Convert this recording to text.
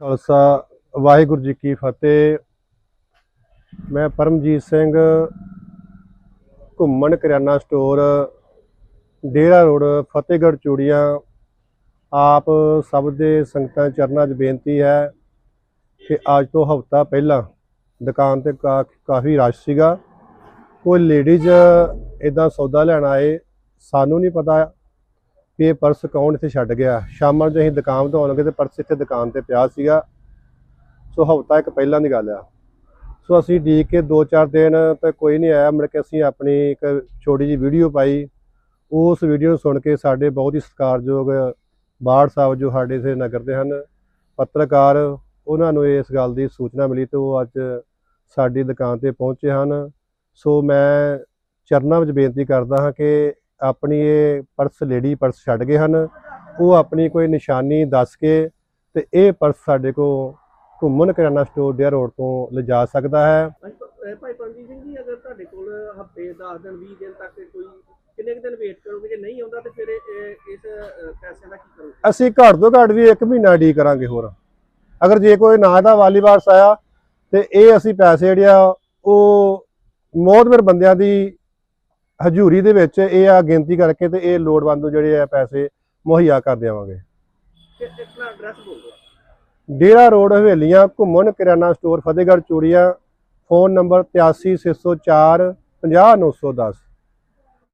ਖਾਲਸਾ, ਵਾਹਿਗੁਰੂ ਜੀ ਕੀ ਫਤਿਹ। ਮੈਂ ਪਰਮਜੀਤ ਸਿੰਘ, ਘੁੰਮਣ ਕਰਿਆਨਾ store, Dera road, Fatehgarh Churian. ਆਪ ਸਭ ਦੇ ਸੰਗਤਾਂ ਚਰਨਾਂ 'ਚ ਬੇਨਤੀ ਹੈ ਕਿ ਅੱਜ ਤੋਂ ਹਫ਼ਤਾ ਪਹਿਲਾਂ ਦੁਕਾਨ ਤੇ ਕਾ- ਕਾਫੀ ਰਸ਼ ਸੀਗਾ। ਕੋਈ ਲੇਡੀਜ਼ ਇਦਾਂ ਸੌਦਾ ਲੈਣ ਆਏ, ਸਾਨੂੰ ਨਹੀਂ ਪਤਾ ਵੀ ਇਹ ਪਰਸ ਕੌਣ ਇੱਥੇ ਛੱਡ ਗਿਆ? ਸ਼ਾਮਾਂ ਨੂੰ ਅਸੀਂ ਦੁਕਾਨ ਤੋਂ ਆਉਣ ਲੱਗੇ ਤੇ ਪਰਸ ਇੱਥੇ ਦੁਕਾਨ ਤੇ ਪਿਆ ਸੀਗਾ। ਸੋ ਹਫ਼ਤਾ ਇੱਕ ਪਹਿਲਾਂ ਦੀ ਗੱਲ ਆ। ਸੋ ਅਸੀਂ ਡੀਕ ਕੇ 2-4 ਦਿਨ ਤੇ ਕੋਈ ਨਹੀਂ ਆਇਆ ਮੁੜ ਕੇ ਅਸੀਂ ਆਪਣੀ ਇੱਕ ਛੋਟੀ ਜਿਹੀ ਵੀਡੀਓ ਪਾਈ। ਉਸ ਵੀਡੀਓ ਨੂੰ ਸੁਣ ਕੇ ਸਾਡੇ ਬਹੁਤ ਹੀ ਸਤਿਕਾਰਯੋਗ ਬਾੜ ਸਾਹਿਬ ਜੋ ਸਾਡੇ ਇਥੇ ਨਗਰ ਦੇ ਹਨ, ਪੱਤਰਕਾਰ, ਉਹਨਾਂ ਨੂੰ ਇਸ ਗੱਲ ਦੀ ਸੂਚਨਾ ਮਿਲੀ ਤੇ ਉਹ ਅੱਜ ਸਾਡੀ ਦੁਕਾਨ ਤੇ ਪਹੁੰਚੇ ਹਨ। ਸੋ ਮੈਂ ਚਰਨਾਂ ਵਿੱਚ ਬੇਨਤੀ ਕਰਦਾ ਹਾਂ ਕਿ ਆਪਣੀ ਇਹ ਪਰਸ ਲੇਡੀ ਪਰਸ ਛੱਡ ਗਏ ਹਨ। ਉਹ ਆਪਣੀ ਕੋਈ ਨਿਸ਼ਾਨੀ ਦੱਸ ਕੇ ਤੇ ਇਹ ਪਰਸ ਸਾਡੇ ਕੋਲ ਘੁੰਮਣ ਕਰਿਆਨਾ ਸਟੋਰ ਡੇਅਰ ਰੋਡ ਤੋਂ ਲਿਜਾ ਸਕਦਾ ਹੈ। ਅਹ ਭਾਈ ਪੰਜੀ ਸਿੰਘ ਜੀ ਅਗਰ ਤੁਹਾਡੇ ਕੋਲ ਹਫ਼ਤੇ 10 ਦਿਨ 20 ਦਿਨ ਤੱਕ ਕੋਈ ਕਿੰਨੇ ਕੁ ਦਿਨ ਵੇਟ ਕਰੋਗੇ? ਜੇ ਨਹੀਂ ਆਉਂਦਾ ਤੇ ਫਿਰ ਇਹ- ਇਹ- ਇਸ ਅਹ, ਪੈਸੇ ਦਾ ਕੀ ਕਰੋਗੇ? ਅਸੀਂ ਘੱਟ ਤੋਂ ਘੱਟ ਵੀ 1 ਮਹੀਨਾ ਡੀ ਕਰਾਂਗੇ ਹੋਰ। ਅਗਰ ਜੇ ਕੋਈ ਨਾ ਦਾ ਵਾਲੀਵਾਰਸ ਆਇਆ ਤੇ ਇਹ ਅਸੀਂ ਪੈਸੇ ਜਿਹੜੇ ਆ ਉਹ ਮੋਹਤਵਰ ਬੰਦਿਆਂ ਦੀ ਹਜ਼ੂਰੀ ਦੇ ਵਿੱਚ ਇਹ ਆ ਗਿਣਤੀ ਕਰਕੇ ਤੇ ਇਹ ਲੋੜਵੰਦ ਨੂੰ ਜਿਹੜੇ ਆ ਪੈਸੇ ਮੁਹੱਈਆ ਕਰ ਦੇਵਾਂਗੇ। ਡੇਰਾ ਰੋਡ ਹਵੇਲੀਆਂ ਘੁੰਮਣ ਕਿਰਾਨਾ store Fatehgarh Churian phone number 8364 50910